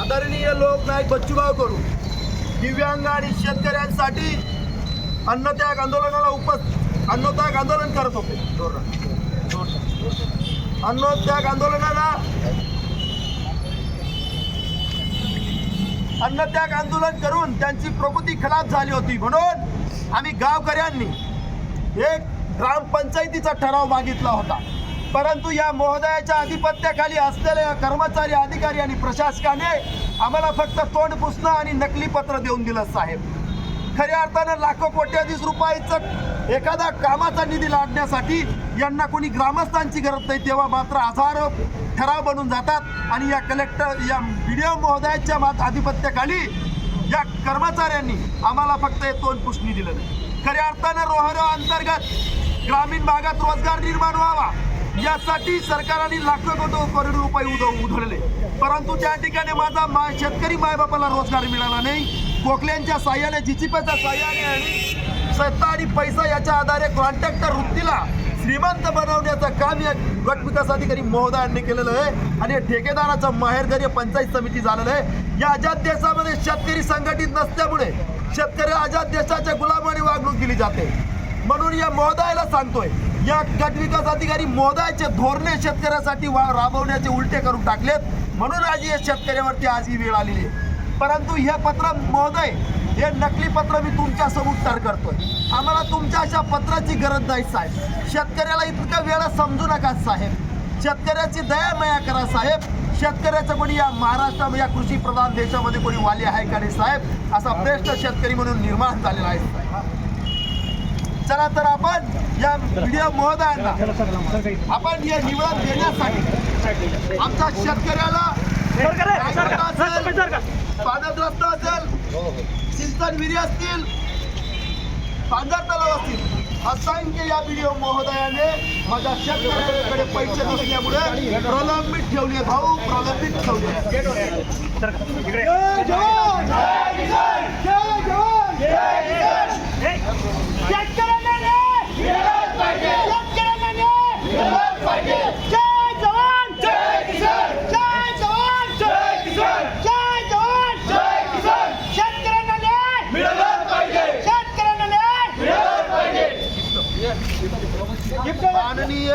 आदरणीय लोकनायक बच्चूभाऊ करू. दिव्यांग आणि शेतकऱ्यांसाठी अन्नत्याग आंदोलनाला उपस्थित अन्नत्याग आंदोलन करत होते. अन्नत्याग आंदोलनाला अन्नत्याग आंदोलन करून त्यांची प्रकृती खराब झाली होती म्हणून आम्ही गावकऱ्यांनी एक ग्रामपंचायतीचा ठराव मागितला होता. परंतु या महोदयाच्या अधिपत्याखाली असलेल्या कर्मचारी अधिकारी आणि प्रशासकाने आम्हाला फक्त तोंड पुसणं आणि नकली पत्र देऊन दिलं साहेब. खऱ्या अर्थानं लाखो कोट्याधीश रुपयाचं एखादा कामाचा निधी लाडण्यासाठी यांना कोणी ग्रामस्थांची गरज नाही तेव्हा मात्र हजारो ठराव बनून जातात. आणि या कलेक्टर या व्हिडिओ महोदयाच्या मात आधिपत्याखाली या कर्मचाऱ्यांनी आम्हाला फक्त हे तोंड पुसणी दिलं नाही. खऱ्या अर्थानं रोहरो अंतर्गत ग्रामीण भागात रोजगार निर्माण व्हावा. यासाठी सरकारने लाखो कोटी करोड रुपये उद उधळले. परंतु त्या ठिकाणी माझा माय शेतकरी मायबापाला रोजगार मिळाला नाही. गोखल्यांच्या साह्याने जिचिपाच्या साह्याने आणि सत्ता आणि पैसा याच्या आधारे कॉन्ट्रॅक्टर वृत्तीला श्रीमंत बनवण्याचं काम या गट विकास अधिकारी महोदयांनी केलेलं आहे. आणि ठेकेदाराचं माहेरघर पंचायत समिती झालेलं आहे. या आझाद देशामध्ये शेतकरी संघटित नसल्यामुळे शेतकरी आझाद देशाच्या गुलामाने वागणूक दिली जाते. म्हणून या महोदयाला सांगतोय. या गट विकास अधिकारी महोदयाचे धोरणे शेतकऱ्यासाठी राबवण्याचे उलटे करून टाकलेत. म्हणून आज या शेतकऱ्यावरती आज ही वेळ आलेली आहे. परंतु हे पत्र महोदय हे नकली पत्र मी तुमच्यासमोर तर करतोय. आम्हाला तुमच्या अशा पत्राची गरज नाही साहेब. शेतकऱ्याला इतका वेळा समजू नका साहेब. शेतकऱ्याची दया माया करा साहेब. शेतकऱ्याचं कोणी या महाराष्ट्रामध्ये या कृषी प्रधान देशामध्ये कोणी वाली आहे का नाही साहेब? असा श्रेष्ठ शेतकरी म्हणून निर्माण झालेला आहे साहेब. चला तर आपण या व्हिडिओ महोदयांना आपण हे निवडून देण्यासाठी आमच्या शेतकऱ्याला पाण्याग्रस्त असेल सिंचन विहिरी असतील पांढर तलाव असतील. असंख्य या व्हिडिओ महोदयाने माझ्या शेतकऱ्याकडे पैसे नसल्यामुळे प्रलंबित ठेवले भाऊ प्रलंबित ठेवले माननीय